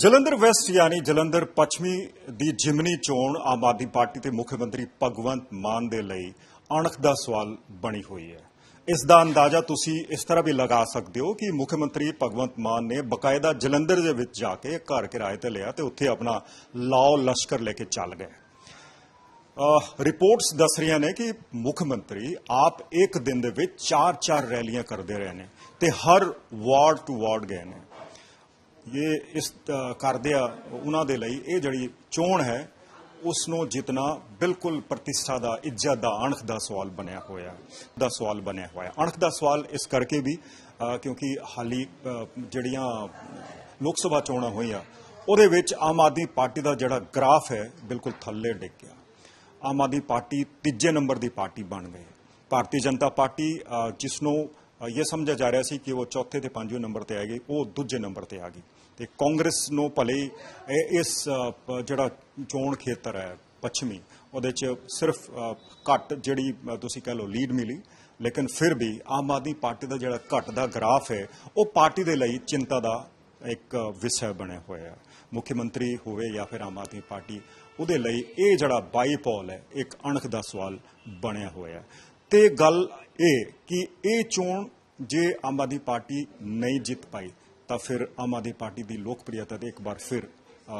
Jalandhar West ਯਾਨੀ ਜਲੰਧਰ ਪੱਛਮੀ ਦੀ ਜਿਮਨੀ ਚੋਣ ਆਮ ਆਦਮੀ ਪਾਰਟੀ ਤੇ ਮੁੱਖ ਮੰਤਰੀ ਭਗਵੰਤ ਮਾਨ ਦੇ ਲਈ ਅਣਖ ਦਾ ਸਵਾਲ ਬਣੀ ਹੋਈ ਹੈ। ਇਸ ਦਾ ਅੰਦਾਜ਼ਾ ਤੁਸੀਂ ਇਸ ਤਰ੍ਹਾਂ ਵੀ ਲਗਾ ਸਕਦੇ ਹੋ ਕਿ ਮੁੱਖ ਮੰਤਰੀ ਭਗਵੰਤ ਮਾਨ ਨੇ ਬਕਾਇਦਾ ਜਲੰਧਰ ਦੇ ਵਿੱਚ ਜਾ ਕੇ ਘਰ ਕਿਰਾਏ ਤੇ ਲਿਆ ਤੇ ਉੱਥੇ ਆਪਣਾ ਲਾਓ ਲਸ਼ਕਰ ਲੈ ਕੇ ਚੱਲ ਗਏ। ਰਿਪੋਰਟਸ ਦੱਸ ਰਹੀਆਂ ਨੇ ਕਿ ਮੁੱਖ ਮੰਤਰੀ ਆਪ ਇੱਕ ਦਿਨ ਦੇ ਵਿੱਚ ਚਾਰ ਚਾਰ ਰੈਲੀਆਂ ਕਰਦੇ ਰਹੇ ਨੇ ਤੇ ਹਰ ਵਾਰਡ ਟੂ ਵਾਰਡ ਗਏ ਨੇ। ਇਹ ਇਸ ਅ, ਕਰਦੇ ਆ ਉਹਨਾਂ ਦੇ ਲਈ ਇਹ ਜਿਹੜੀ ਚੋਣ ਹੈ ਉਸ ਨੂੰ ਜਿੱਤਣਾ ਬਿਲਕੁਲ ਪ੍ਰਤਿਸ਼ਠਾ ਦਾ ਇੱਜ਼ਤ ਦਾ ਅਣਖ ਦਾ ਸਵਾਲ ਬਣਿਆ ਹੋਇਆ ਦਾ ਸਵਾਲ ਬਣਿਆ ਹੋਇਆ। ਅਣਖ ਦਾ ਸਵਾਲ ਇਸ ਕਰਕੇ ਵੀ ਕਿਉਂਕਿ ਹਾਲੀ ਜਿਹੜੀਆਂ ਲੋਕ ਸਭਾ ਚੋਣਾਂ ਹੋਈਆਂ ਉਹਦੇ ਵਿੱਚ ਆਮ ਆਦਮੀ ਪਾਰਟੀ ਦਾ ਜਿਹੜਾ ਗ੍ਰਾਫ ਹੈ ਬਿਲਕੁਲ ਥੱਲੇ ਡਿੱਗ ਗਿਆ ਆਮ ਆਦਮੀ ਪਾਰਟੀ ਤੀਜੇ ਨੰਬਰ ਦੀ ਪਾਰਟੀ ਬਣ ਗਈ। ਭਾਰਤੀ ਜਨਤਾ ਪਾਰਟੀ ਜਿਸ ਨੂੰ ਇਹ ਸਮਝਿਆ ਜਾ ਰਿਹਾ ਸੀ ਕਿ ਉਹ ਚੌਥੇ ਤੇ ਪੰਜਵੇਂ ਨੰਬਰ ਤੇ ਆਏਗੀ ਉਹ ਦੂਜੇ ਨੰਬਰ ਤੇ ਆ ਗਈ। ਤੇ ਕਾਂਗਰਸ ਨੂੰ ਭਲੇ ਇਸ ਜਿਹੜਾ ਚੋਣ ਖੇਤਰ ਹੈ, ਪੱਛਮੀ, ਉਹਦੇ ਚ ਸਿਰਫ ਘੱਟ ਜਿਹੜੀ ਤੁਸੀਂ ਕਹ ਲਓ ਲੀਡ ਮਿਲੀ, ਲੇਕਿਨ ਫਿਰ ਵੀ ਆਮ ਆਦਮੀ ਪਾਰਟੀ ਦਾ ਜਿਹੜਾ ਘੱਟ ਦਾ ਗ੍ਰਾਫ ਹੈ, ਉਹ ਪਾਰਟੀ ਦੇ ਲਈ ਚਿੰਤਾ ਦਾ ਇੱਕ ਵਿਸ਼ਾ ਬਣਿਆ ਹੋਇਆ ਹੈ। ਮੁੱਖ ਮੰਤਰੀ ਹੋਵੇ ਜਾਂ ਫਿਰ ਆਮ ਆਦਮੀ ਪਾਰਟੀ, ਉਹਦੇ ਲਈ ਇਹ ਜਿਹੜਾ ਬਾਈਪੋਲ ਹੈ, ਇੱਕ ਅਣਖ ਦਾ ਸਵਾਲ ਬਣਿਆ ਹੋਇਆ ਹੈ। ਤੇ ਗੱਲ ਇਹ ਕਿ ਇਹ ਚੋਣ ਜੇ ਆਮ ਆਦਮੀ ਪਾਰਟੀ ਨਹੀਂ ਜਿੱਤ ਪਾਈ ਤਾਂ ਫਿਰ ਆਮ ਆਦਮੀ ਪਾਰਟੀ ਦੀ ਲੋਕਪ੍ਰਿਯਤਾ ਤੇ ਇੱਕ ਵਾਰ ਫਿਰ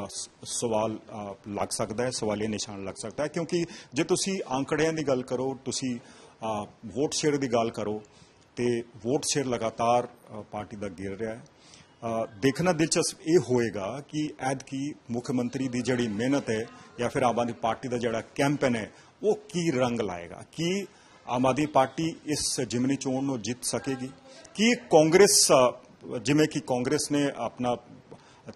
ਸ- ਸਵਾਲ ਲੱਗ ਸਕਦਾ ਹੈ, ਸਵਾਲੀਆ ਨਿਸ਼ਾਨ ਲੱਗ ਸਕਦਾ ਹੈ। ਕਿਉਂਕਿ ਜੇ ਤੁਸੀਂ ਅੰਕੜਿਆਂ ਦੀ ਗੱਲ ਕਰੋ, ਤੁਸੀਂ ਵੋਟ ਸ਼ੇਅਰ ਦੀ ਗੱਲ ਕਰੋ, ਤੇ ਵੋਟ ਸ਼ੇਅਰ ਲਗਾਤਾਰ ਪਾਰਟੀ ਦਾ ਗਿਰ ਰਿਹਾ ਹੈ। ਦੇਖਣਾ ਦਿਲਚਸਪ ਇਹ ਹੋਏਗਾ ਕਿ ਐਦ ਕੀ ਮੁੱਖ ਮੰਤਰੀ ਦੀ ਜਿਹੜੀ ਮਿਹਨਤ ਹੈ ਜਾਂ ਫਿਰ ਆਮ ਆਦਮੀ ਪਾਰਟੀ ਦਾ ਜਿਹੜਾ ਕੈਂਪੇਨ ਹੈ, ਉਹ ਕੀ ਰੰਗ ਲਾਏਗਾ? ਕੀ ਆਮ ਆਦਮੀ ਪਾਰਟੀ ਇਸ ਜਿਮਨੀ ਚੋਣ ਨੂੰ ਜਿੱਤ ਸਕੇਗੀ? ਕੀ ਕਾਂਗਰਸ ਜਿਵੇਂ ਕਿ ਕਾਂਗਰਸ ਨੇ ਆਪਣਾ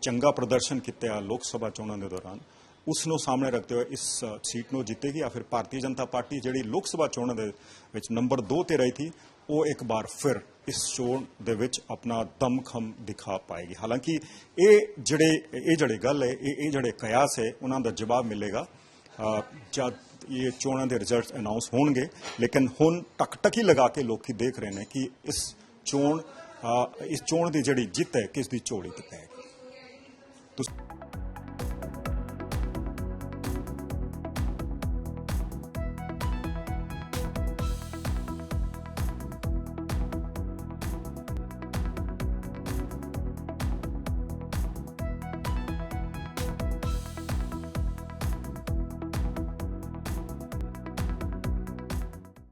ਚੰਗਾ ਪ੍ਰਦਰਸ਼ਨ ਕੀਤਾ ਲੋਕ ਸਭਾ ਚੋਣਾਂ ਦੇ ਦੌਰਾਨ ਉਸ ਨੂੰ ਸਾਹਮਣੇ ਰੱਖਦੇ ਹੋਏ ਇਸ ਸੀਟ ਨੂੰ ਜਿੱਤੇਗੀ ਜਾਂ ਫਿਰ ਭਾਰਤੀ ਜਨਤਾ ਪਾਰਟੀ ਜਿਹੜੀ ਲੋਕ ਸਭਾ ਚੋਣਾਂ ਦੇ ਵਿੱਚ ਨੰਬਰ 2 ਤੇ ਰਹੀ ਸੀ ਉਹ ਇੱਕ ਵਾਰ ਫਿਰ ਇਸ ਚੋਣ ਦੇ ਵਿੱਚ ਆਪਣਾ ਦਮਖਮ ਦਿਖਾ ਪਾਏਗੀ। ਹਾਲਾਂਕਿ ਇਹ ਜਿਹੜੇ ਇਹ ਜਿਹੜੇ ਗੱਲ ਹੈ, ਇਹ ਇਹ ਜਿਹੜੇ ਕਿਆਸ ਹੈ, ਉਹਨਾਂ ਦਾ ਜਵਾਬ ਮਿਲੇਗਾ। ਜਦ ਇਹ ਚੋਣਾਂ ਦੇ ਰਿਜ਼ਲਟ ਅਨਾਉਂਸ ਹੋਣਗੇ, ਲੇਕਿਨ ਹੁਣ ਟਕਟਕੀ ਲਗਾ ਕੇ ਲੋਕੀ ਦੇਖ ਰਹੇ ਨੇ ਕਿ ਇਸ ਚੋਣ ਇਸ ਚੋਣ ਦੀ ਜਿਹੜੀ ਜਿੱਤ ਹੈ ਕਿਸ ਦੀ ਝੋਲੀ ਤੇ ਪੈਗੀ